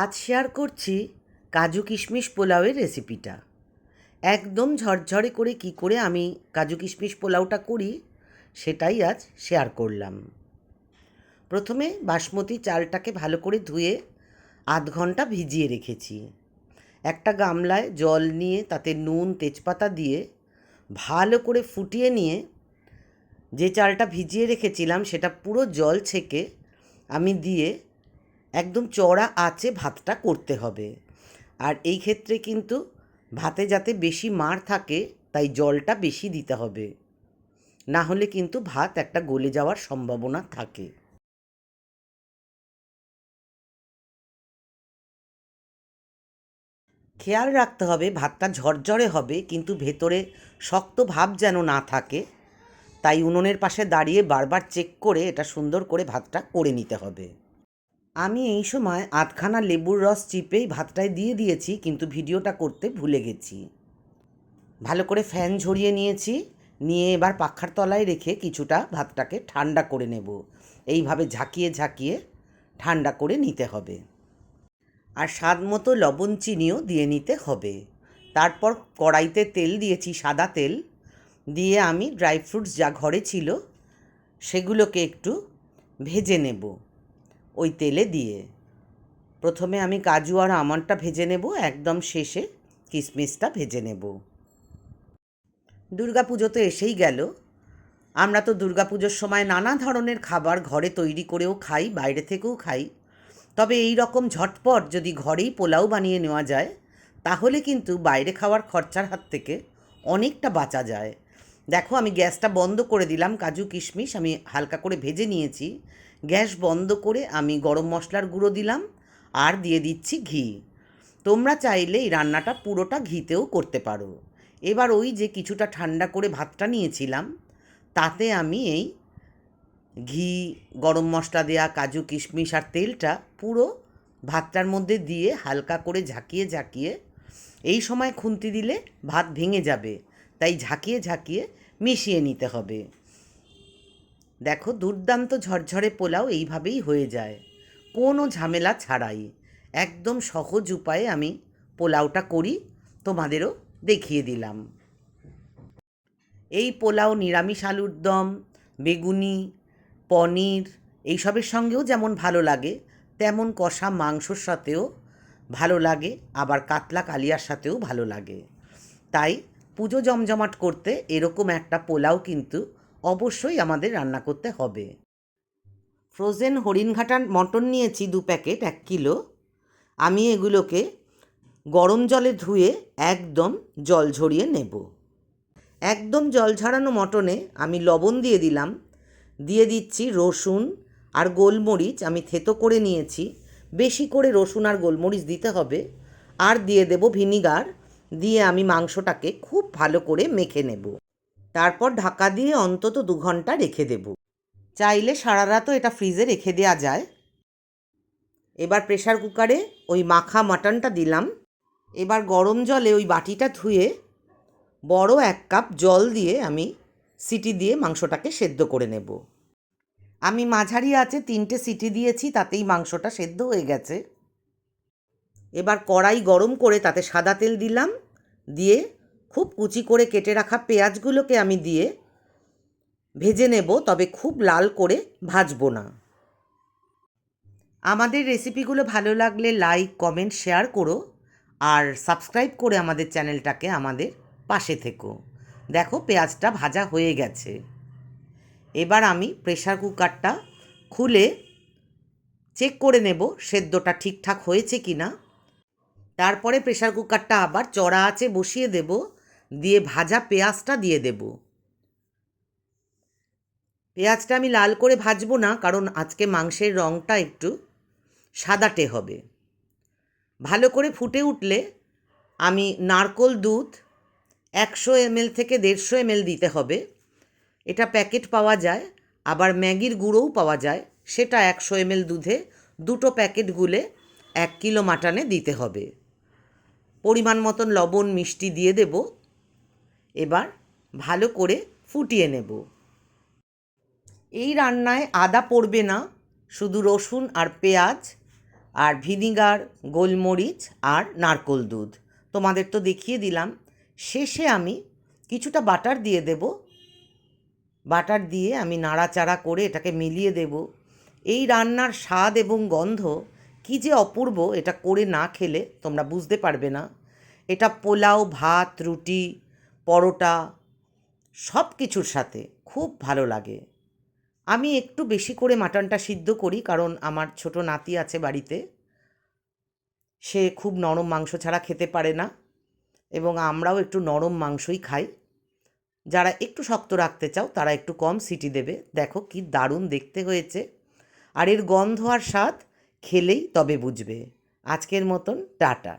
আজ শেয়ার করছি কাজু কিশমিশ পোলাওয়ের রেসিপিটা। একদম ঝরঝরে করে কি করে আমি কাজু কিশমিশ পোলাওটা করি, সেটাই আজ শেয়ার করলাম। প্রথমে বাসমতি চালটাকে ভালো করে ধুয়ে আধ ঘণ্টা ভিজিয়ে রেখেছি। একটা গামলায় জল নিয়ে তাতে নুন, তেজপাতা দিয়ে ভালো করে ফুটিয়ে নিয়ে যে চালটা ভিজিয়ে রেখেছিলাম সেটা পুরো জল ছেঁকে আমি দিয়ে একদম চড়া আঁচে ভাতটা করতে হবে। আর এই ক্ষেত্রে কিন্তু ভাতে যাতে বেশি মার থাকে, তাই জলটা বেশি দিতে হবে। না হলে কিন্তু ভাত একটা গলে যাওয়ার সম্ভাবনা থাকে। খেয়াল রাখতে হবে, ভাতটা ঝরঝরে হবে, কিন্তু ভেতরে শক্ত ভাব যেন না থাকে। তাই উনুনের পাশে দাঁড়িয়ে বারবার চেক করে এটা সুন্দর করে ভাতটা করে নিতে হবে। আমি এই সময় আধখানা লেবুর রস চিপেই ভাতটায় দিয়ে দিয়েছি, কিন্তু ভিডিওটা করতে ভুলে গেছি। ভালো করে ফ্যান ঝরিয়ে নিয়েছি, নিয়ে এবার পাখার তলায় রেখে কিছুটা ভাতটাকে ঠান্ডা করে নেব। এইভাবে ঝাঁকিয়ে ঝাঁকিয়ে ঠান্ডা করে নিতে হবে। আর স্বাদ মতো লবণ চিনিও দিয়ে নিতে হবে। তারপর কড়াইতে তেল দিয়েছি সাদা তেল। দিয়ে আমি ড্রাই ফ্রুটস যা ঘরে ছিল, সেগুলোকে একটু ভেজে নেব। ওই তেলে দিয়ে। প্রথমে আমি কাজু আর আমন্ডটা ভেজে নেব, একদম শেষে কিশমিশটা ভেজে নেব। দুর্গা পুজো তো এসেই গেল। আমরা তো দুর্গা পুজোর সময় নানা ধরনের খাবার ঘরে তৈরি করেও খাই, বাইরে থেকেও খাই। তবে এই রকম ঝটপট যদি ঘরেই পোলাও বানিয়ে নেওয়া যায়, তাহলে কিন্তু বাইরে খাওয়ার খরচার হাত থেকে অনেকটা বাঁচা যায়। দেখো, আমি গ্যাসটা বন্ধ করে দিলাম, কাজু, কিশমিশ আমি হালকা করে ভেজে নিয়েছি। গ্যাস বন্ধ করে আমি গরম মশলার গুঁড়ো দিলাম আর দিয়ে দিচ্ছি ঘি। তোমরা চাইলে এই রান্নাটা পুরোটা ঘিতেও করতে পারো। এবার ওই যে কিছুটা ঠান্ডা করে ভাতটা নিয়েছিলাম, তাতে আমি এই ঘি, গরম মশলা দেয়া, কাজু, কিশমিশ আর তেলটা পুরো ভাতটার মধ্যে দিয়ে হালকা করে ঝাঁকিয়ে ঝাঁকিয়ে এই সময় খুন্তি দিলে ভাত ভেঙে যাবে। তাই ঝাঁকিয়ে ঝাঁকিয়ে মিশিয়ে নিতে হবে। দেখো, দুর্দান্ত ঝরঝরে পোলাও এইভাবেই হয়ে যায়। কোনো ঝামেলা ছাড়াই। একদম সহজ উপায়ে আমি পোলাওটা করি, তোমাদেরও দেখিয়ে দিলাম। এই পোলাও, নিরামিষ আলুর দম, বেগুনি, পনির এইসবের সঙ্গেও যেমন ভালো লাগে, তেমন কষা মাংসর সাথেও ভালো লাগে, আবার কাতলা কালিয়ার সাথেও ভালো লাগে। তাই পুজো জমজমাট করতে এরকম একটা পোলাও কিন্তু অবশ্যই আমাদের রান্না করতে হবে। ফ্রোজেন হরিণঘাটার মটন নিয়েছি দু প্যাকেট, এক কিলো। আমি এগুলোকে গরম জলে ধুয়ে একদম জল ঝরিয়ে নেব। একদম জল ঝরানো মটনে আমি লবণ দিয়ে দিলাম। দিয়ে দিচ্ছি রসুন আর গোলমরিচ আমি থেতো করে নিয়েছি। বেশি করে রসুন আর গোলমরিচ দিতে হবে। আর দিয়ে দেব ভিনিগার। দিয়ে আমি মাংসটাকে খুব ভালো করে মেখে নেব। তারপর ঢাকা দিয়ে অন্তত দু ঘণ্টা রেখে দেব। চাইলে সারা রাতও এটা ফ্রিজে রেখে দেওয়া যায়। এবার প্রেশার কুকারে ওই মাখা মাটনটা দিলাম। এবার গরম জলে ওই বাটিটা ধুয়ে বড় এক কাপ জল দিয়ে আমি সিটি দিয়ে মাংসটাকে সেদ্ধ করে নেব। আমি মাঝারি আছে তিনটে সিটি দিয়েছি, তাতেই মাংসটা সেদ্ধ হয়ে গেছে। এবার কড়াই গরম করে তাতে সাদা তেল দিলাম। দিয়ে খুব কুচি করে কেটে রাখা পেঁয়াজগুলোকে আমি দিয়ে ভেজে নেব, তবে খুব লাল করে ভাজবো না। আমাদের রেসিপিগুলো ভালো লাগলে লাইক, কমেন্ট, শেয়ার করো আর সাবস্ক্রাইব করে আমাদের চ্যানেলটাকে আমাদের পাশে থেকো। দেখো পেঁয়াজটা ভাজা হয়ে গেছে। এবার আমি প্রেশার কুকারটা খুলে চেক করে নেব, সেদ্ধটা ঠিকঠাক হয়েছে কি না তারপরে প্রেশার কুকারটা আবার চড়া আছে বসিয়ে দেব, দিয়ে ভাজা পেঁয়াজটা দিয়ে দেব। পেঁয়াজটা আমি লাল করে ভাজবো না, কারণ আজকে মাংসের রঙটা একটু সাদাটে হবে। ভালো করে ফুটে উঠলে আমি নারকোল দুধ একশো এমএল থেকে দেড়শো এমএল দিতে হবে। এটা প্যাকেট পাওয়া যায়, আবার ম্যাগির গুঁড়োও পাওয়া যায়। সেটা একশো এমএল দুধে দুটো প্যাকেট গুলে এক কিলো মাটনে দিতে হবে। পরিমাণ মতন লবণ, মিষ্টি দিয়ে দেব। এবার ভালো করে ফুটিয়ে নেব। এই রান্নায় আদা পড়বে না, শুধু রসুন আর পেঁয়াজ আর ভিনিগার, গোলমরিচ আর নারকোল দুধ। তোমাদের তো দেখিয়ে দিলাম। শেষে আমি কিছুটা বাটার দিয়ে দেব। বাটার দিয়ে আমি নাড়াচাড়া করে এটাকে মিলিয়ে দেব। এই রান্নার স্বাদ এবং গন্ধ কী যে অপূর্ব এটা করে না খেলে তোমরা বুঝতে পারবে না। এটা পোলাও, ভাত, রুটি, পরোটা সব কিছুর সাথে খুব ভালো লাগে। আমি একটু বেশি করে মাটনটা সিদ্ধ করি কারণ আমার ছোট নাতি আছে বাড়িতে। সে খুব নরম মাংস ছাড়া খেতে পারে না এবং আমরাও একটু নরম মাংসই খাই। যারা একটু শক্ত রাখতে চাও তারা একটু কম সিটি দেবে। দেখো কি দারুণ দেখতে হয়েছে। আর এর গন্ধ আর স্বাদ খেলেই তবে বুঝবে। আজকের মতন টাটা।